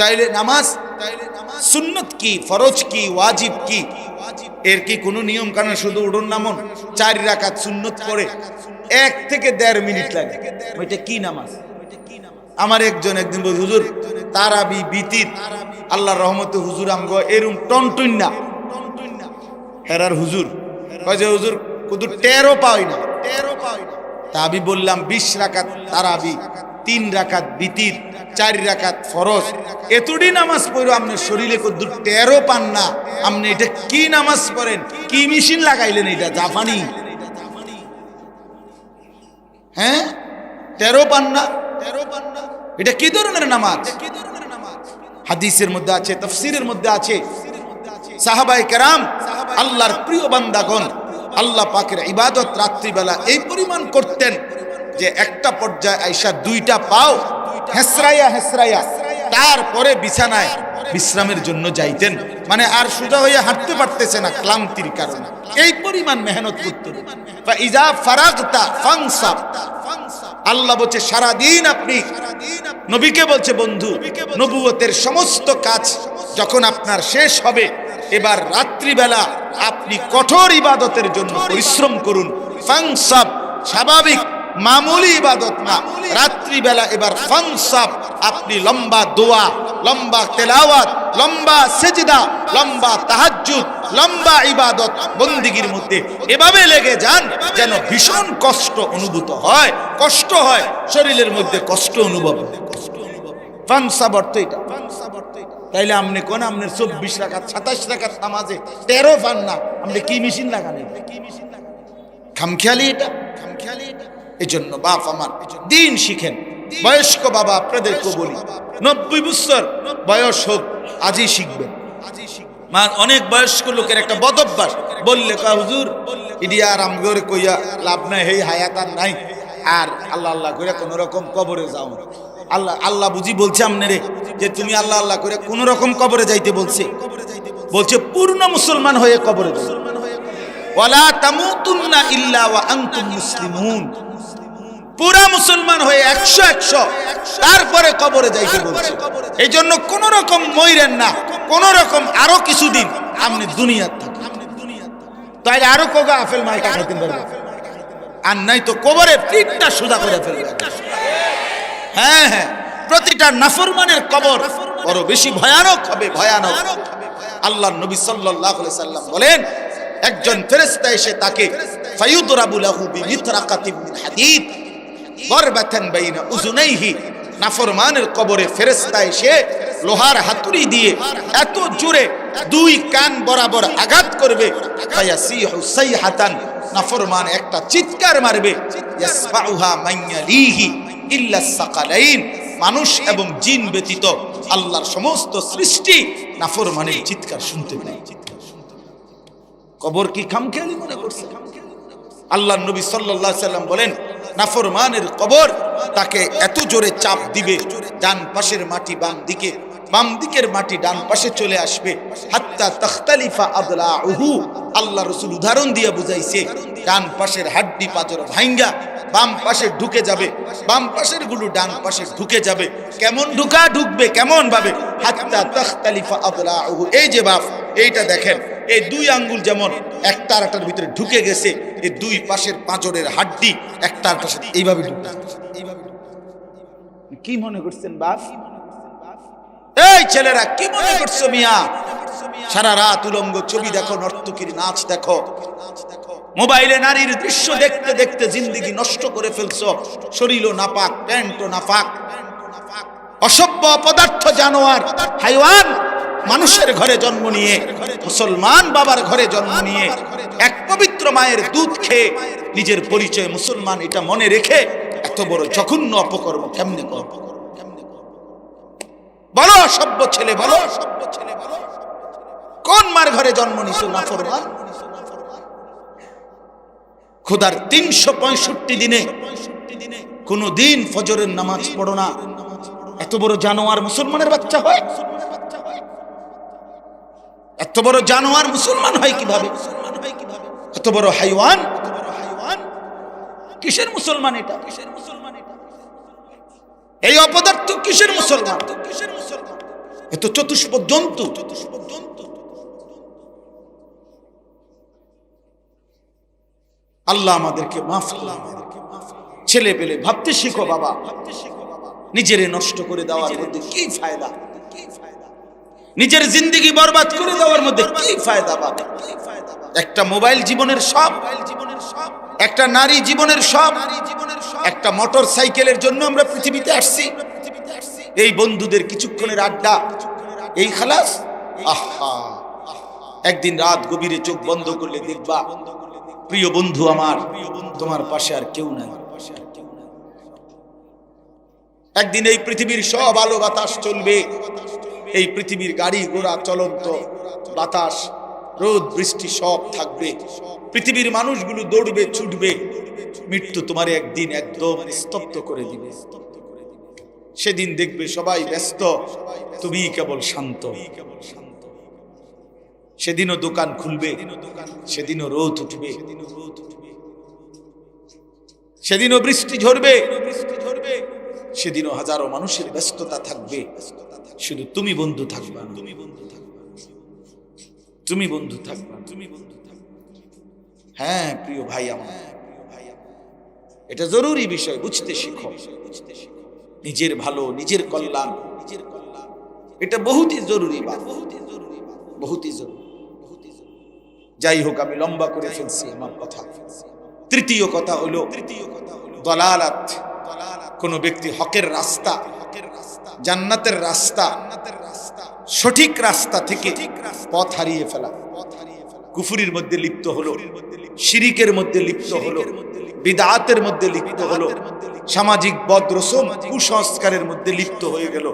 তাইলে নামাজ সুন্নত কি, ফরজ কি, ওয়াজিব কি? এর কি কোনো নিয়ম কানুন, শুধু উঠুন নামন? চার রাকাত সুন্নত করে এক থেকে দেড় মিনিট লাগে। ওইটা কি নামাজ? আমার একজন একদিন বল হুজুর, তারাবি বিতির। আল্লাহ রহমতে হুজুর আমগো এরম টনটুন না। হেরার হুজুর, কয় যে, হুজুর কুদু টেরো পাই না। টেরো পাই না তা আমি বললাম, বিশ রাকাত তারাবি, তিন রাকাত বিতির। চার রাকাত ফরজ। এতটি নামাজ পড়ো আপনার শরীরে কদ্দু টেরো পান না। আপনি এটা কি নামাজ পড়েন? কি মেশিন লাগাইলেন এটা? জাপানি। হ্যাঁ? তেরো পান না। তেরো পান না এটা কি ধরনের নামাজ? কি ধরনের নামাজ হাদিসের মধ্যে আছে, তফসিরের মধ্যে আছে। সাহাবাই কেরাম, আল্লাহর প্রিয় বান্দাগণ, আল্লাহ পাকের ইবাদত রাত্রিবেলা এই পরিমাণ করতেন যে একটা পর্যায়ে আইসা দুইটা পাও হেসরাইয়া হেসরাইয়া। তারপরে বিছানায় বিশ্রামের জন্য যাইতেন। মানে আর সোজা হয়ে হাঁটতে পারতেছে না ক্লান্তির কারণে। এই পরিমাণ মেহনত করতেন। ইজা ফারাগতা ফাংসাব আল্লাহ বলছে, সারাদিন আপনি নবীকে বলছে, বন্ধু, নবুয়তের সমস্ত কাজ যখন আপনার শেষ হবে, এবার রাত্রিবেলা আপনি কঠোর ইবাদতের জন্য পরিশ্রম করুন। ফাংসাব স্বাভাবিক মামুলি ইবাদত না। রাত্রিবেলা এবার ফাংসাব আপনি লম্বা দোয়া, লম্বা তেলাওয়াত, লম্বা সেজদা, লম্বা তাহাজ্জুদ, লম্বা ইবাদত বন্দিগির মধ্যে এভাবে লেগে যান যেন ভীষণ কষ্ট অনুভূত হয়, কষ্ট হয়, শরীরের মধ্যে কষ্ট অনুভব ফাংসাব অর্থ এটা। তাইলে আপনি কোন আপনার চব্বিশ টাকা সাতাশ টাকার নামাজে তেরো পান না। আপনি কি মেশিন লাগান কি মেশিন লাগান খামখেয়ালি এটা। এই জন্য বাপ আমার দিন শিখেন। বয়স্ক বাবা আপনাদেরকে বলি নব্বই বছর বয়স হোক আজই শিখবেন। মা অনেক বয়স্ক লোকের একটা বদভ্যাস। বললে কা হুজুর ইডি আর আমগর কইয়া লাভ নাই হেই হায়াত আর নাই। আর আল্লাহ আল্লাহ করে কোন রকম কবরে যাও আল্লাহ আল্লাহ বুঝি বলছে আমনেরে যে তুমি আল্লাহ আল্লাহ করে কোন রকম কবরে যাইতে বলছে। বলছে পূর্ণ মুসলমান হয়ে কবরে যাও। ওয়ালা তামুতুন্না ইল্লা ওয়া আনতুম মুসলিমুন। পুরা মুসলমান হয়ে একশো একশো তারপরে কবরে যাইতে বলছে। এই জন্য কোন রকম মইরেন না কোন রকম আরও কিছুদিন আপনি দুনিয়ার থাকেন তাইলে আরও কোগা মাইকা খাইতে পারবে? আর নাই তো কবরে পিঠটা করে ফেলবে হ্যাঁ হ্যাঁ প্রতিটা নাফরমানের কবর বড় বেশি ভয়ানক হবে ভয়ানক। আল্লাহ নবী সাল্লাল্লাহু আলাইহি সাল্লাম বলেন একজন ফেরেশতা এসে তাকে ফায়ুদরাবু লাহু বিমিতরাকাতিন মিন হাদিদ মানুষ এবং জিন ব্যতীত আল্লাহর সমস্ত সৃষ্টি নাফরমানের চিৎকার শুনতে পায়। কবর কি খামখেয়ালি মনে করছে? আল্লাহ নবী সাল্লাম বলেন নাফরমানের কবর তাকে এত জোরে চাপ দিবে, ডান পাশের মাটি বাম দিকে, বাম দিকের মাটি ডান পাশে চলে আসবে। হাত্তা তখতালিফা আদলা উহু আল্লাহ রসুল উদাহরণ দিয়ে বুঝাইছে, ডান পাশের হাড্ডি পাথর ভাঙ্গা বাম পাশে ঢুকে যাবে। বাম পাশেরগুলো ডান পাশে ঢুকে যাবে। কেমন ঢুকা ঢুকবে, কেমন ভাবে? হাত্তা তখতালিফা এই যে বাপ এইটা দেখেন, এই দুই আঙ্গুল যেমন একটা আরেকটার ভিতরে ঢুকে গেছে, এই দুই পাশের পাঁচরের হাড্ডি একটার পাশে এইভাবে ঢুকে এইভাবে কি মনে করছেন বাপ এই ছেলেরা, কি মনে করছ মিয়া? সারা রাত উলঙ্গ ছবি দেখো, নর্তকীর নাচ দেখো। মোবাইলে নারীর দৃশ্য দেখতে দেখতে জিন্দিগি নষ্ট করে ফেলছো। শরীরও নাপাক, প্যান্টও নাপাক। অসভ্য পদার্থ জানোয়ার, হাইওয়ান, মানুষের ঘরে জন্ম নিয়ে, মুসলমান বাবার ঘরে জন্ম নিয়ে, এক পবিত্র মায়ের দুধ খেয়ে নিজের পরিচয় মুসলমান এটা মনে রেখে এত বড় জঘন্য অপকর্ম কেমনে কর বলো অসভ্য ছেলে বলো অসভ্য ছেলে, বলো। কোন মার ঘরে জন্ম নিছো, নাফরমান? খোদার তিনশো পঁয়ষট্টি দিনে কোন দিন ফজরের নামাজ পড়ো না। এত বড় জানোয়ার মুসলমানের বাচ্চা হয়? এত বড় জানোয়ার মুসলমান হয় কীভাবে? এত বড় হাইওয়ান? কিসের মুসলমান এটা? কিসের মুসলমান এটা এই অপদার্থ কিসের মুসলমান? কিসের মুসলমান এত চতুষ্প জন্তু চতুষ্প জন্তু? আল্লাহ আমাদেরকে মাফ ছেলে পেলে ভাবতে শিখো বাবা। নিজেরে নষ্ট করে দেওয়ার মধ্যে কি ফায়দা? নিজের জিন্দগি বরবাদ করে দেওয়ার মধ্যে কি ফায়দা বাবা? একটা মোবাইল জীবনের সব, একটা নারী জীবনের সব, একটা মোটর সাইকেলের জন্য আমরা পৃথিবীতে আসছি। এই বন্ধুদের কিছুক্ষণের আড্ডা, এই খালাস? আহা! একদিন রাত গভীরে চোখ বন্ধ করলে দেখবা প্রিয় বন্ধু আমার, তোমার পাশে আর কেউ নাই। একদিন এই পৃথিবীর সব আলো বাতাস চলবে, এই পৃথিবীর গাড়ি ঘোড়া চলন্ত বাতাস, রোদ, বৃষ্টি সব থাকবে। পৃথিবীর মানুষগুলো দৌড়বে, ছুটবে, মৃত্যু তোমার একদিন একদম স্তব্ধ করে দিবে। সেদিন দেখবে সবাই ব্যস্ত, তুমি কেবল শান্ত। সেদিনও দোকান খুলবে, সেদিনও রোদ উঠবে। সেদিনও বৃষ্টি ঝরবে বৃষ্টি ঝরবে সেদিনও হাজারো মানুষের ব্যস্ততা থাকবে। শুধু তুমি বন্ধু থাকবা। তুমি বন্ধু থাকবা। তুমি বন্ধু থাকবা তুমি বন্ধু থাকবা হ্যাঁ প্রিয় ভাই আমার, এটা জরুরি বিষয়, বুঝতে শিখো। নিজের ভালো, নিজের কল্যাণ। নিজের কল্যাণ এটা বহুতই জরুরি বা বহুতই জরুরি বহুতই জরুরি। যাই হোক, আমি লম্বা করে ফেলছি আমার কথা। তৃতীয় কথা হলো তৃতীয় কথা হলো দলালাত। কোন ব্যক্তি হকের রাস্তা হকের রাস্তা জান্নাতের রাস্তা রাস্তা সঠিক রাস্তা থেকে পথ হারিয়ে ফেলা। পথ হারিয়ে ফেলা কুফুরির মধ্যে লিপ্ত হলো, শিরিকের মধ্যে লিপ্ত হলো, বিদাতের মধ্যে লিপ্ত হলো, সামাজিক বদ্রসম কুসংস্কারের মধ্যে লিপ্ত হয়ে গেল।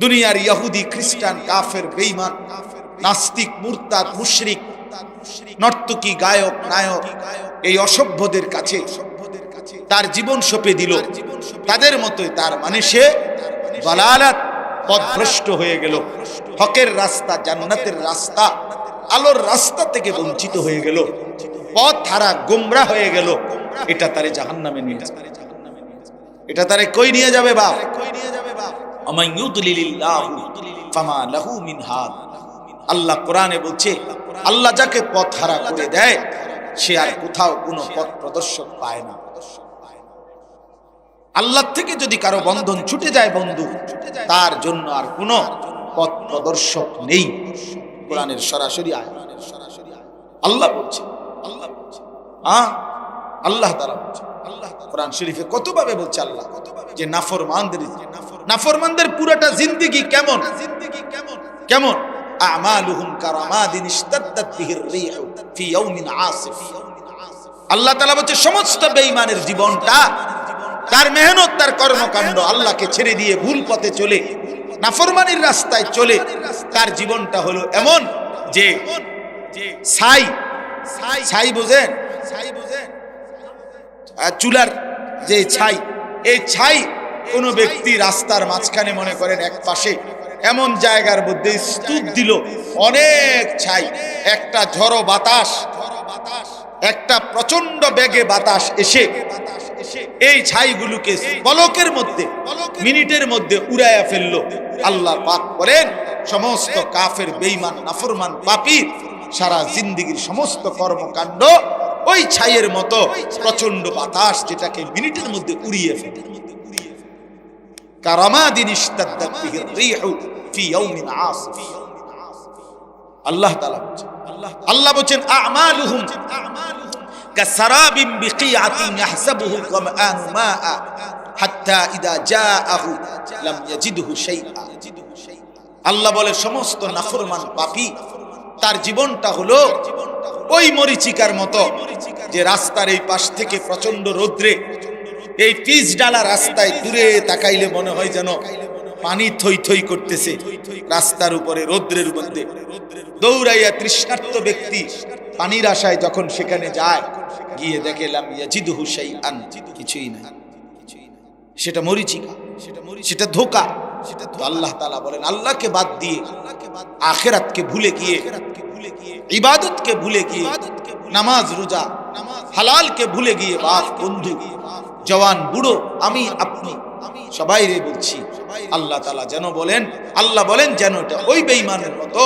দুনিয়ার ইহুদি খ্রিস্টান, কাফের, বেঈমান, নাস্তিক, মুরতাদ, মুশরিক নর্তকী, গায়ক, নায়ক, এই অসভ্যদের কাছে তার জীবন দিল। তাদের মতোই তার মানে সে হয়ে গেল। হকের রাস্তা, জান্নাতের রাস্তা, আলোর রাস্তা থেকে বঞ্চিত হয়ে গেল। পথ হারা, গোমরা হয়ে গেল। এটা তারে জাহান নামে নিয়ে যাবে এটা তারে কই নিয়ে যাবে বাপ? আল্লাহ কোরআনে বলছে আল্লাহ যাকে পথ হারা করে দেয়, সে আর কোথাও কোনো পথ প্রদর্শক পায় না। আল্লাহ থেকে যদি কারও বন্ধন ছুটে যায় বন্ধু, তার জন্য আর কোনো পথ প্রদর্শক নেই। কোরআনের সরাসরি আল্লাহ বলছে আল্লাহ বলছে আল্লাহ তারা বলছে আল্লাহ কোরআন শরীফে কতভাবে বলছে আল্লাহ, যে নাফরমানদের নাফরমানদের পুরোটা জিন্দিগি কেমন জিন্দিগি কেমন? কেমন? আমালুহুম কারামাদিন ইশতাদ্দাত বিহির রিহ ফি ইয়াউমিন আসিফ। আল্লাহ তাআলা বলছে, সমস্ত বেঈমানের জীবনটা তার মেহনত, তার কর্মকাণ্ড আল্লাহকে ছেড়ে দিয়ে ভুল পথে চলে, নাফরমানির রাস্তায় চলে, তার জীবনটা হলো এমন যে ছাই ছাই বুঝেন? ছাই বুঝেন চুলার যে ছাই, এই ছাই কোনো ব্যক্তি রাস্তার মাঝখানে মনে করেন এক পাশে এমন জায়গার মধ্যে স্তূপ দিল অনেক ছাই। একটা ঝড়ো বাতাস, একটা প্রচণ্ড বেগে বাতাস এসে এই ছাইগুলোকে পলকের মধ্যে, মিনিটের মধ্যে উড়াইয়া ফেলল। আল্লাহ পাক করেন সমস্ত কাফের বেইমান নাফরমান, পাপির সারা জিন্দিগির সমস্ত কর্মকাণ্ড ওই ছাইয়ের মতো প্রচণ্ড বাতাস যেটাকে মিনিটের মধ্যে উড়িয়ে ফেলে। কারামাদিন ইশতাদ্দাত বিহি রিহু ফি ইয়াউমিন আসিফ। আল্লাহ তাআলা বলছেন, আল্লাহ বলছেন, আমালুহুম কাসারাবিন বিকিআতিন ইয়াহসাবুহু ওয়ামাআনু মাআ হাত্তা ইদা জাআহু লাম ইয়াজিদহু শাইআ। আল্লাহ বলে, সমস্ত নাফরমান পাপী, তার জীবনটা হলো ওই মরিচিকার মতো যে রাস্তার এই পাশ থেকে প্রচণ্ড রৌদ্রে এই পিচ ডালা রাস্তায় দূরে তাকাইলে মনে হয় যেন পানি থই থই করতেছে। রাস্তার উপরে, রৌদ্রের মধ্যে। দৌড়াইয়া তৃষ্ণার্ত ব্যক্তি পানির আশায় যখন সেখানে যায়, গিয়ে দেখেলাম ইয়াজিদু হুসাই আন কিছুই না সেটা মরিচিকা, সেটা ধোকা। সেটা আল্লাহ তালা বলেন, আল্লাহকে বাদ দিয়ে আখেরাতকে ভুলে গিয়ে, ইবাদতকে ভুলে গিয়ে, নামাজ, রোজা, হালালকে ভুলে গিয়ে, বাপ, বন্ধু জওয়ান বুড়ো, আমি আপনি। আমি সবাই রে বলছি, আল্লাহ তালা যেন বলেন, আল্লাহ বলেন যেন এটা ওই বেইমানের মতো।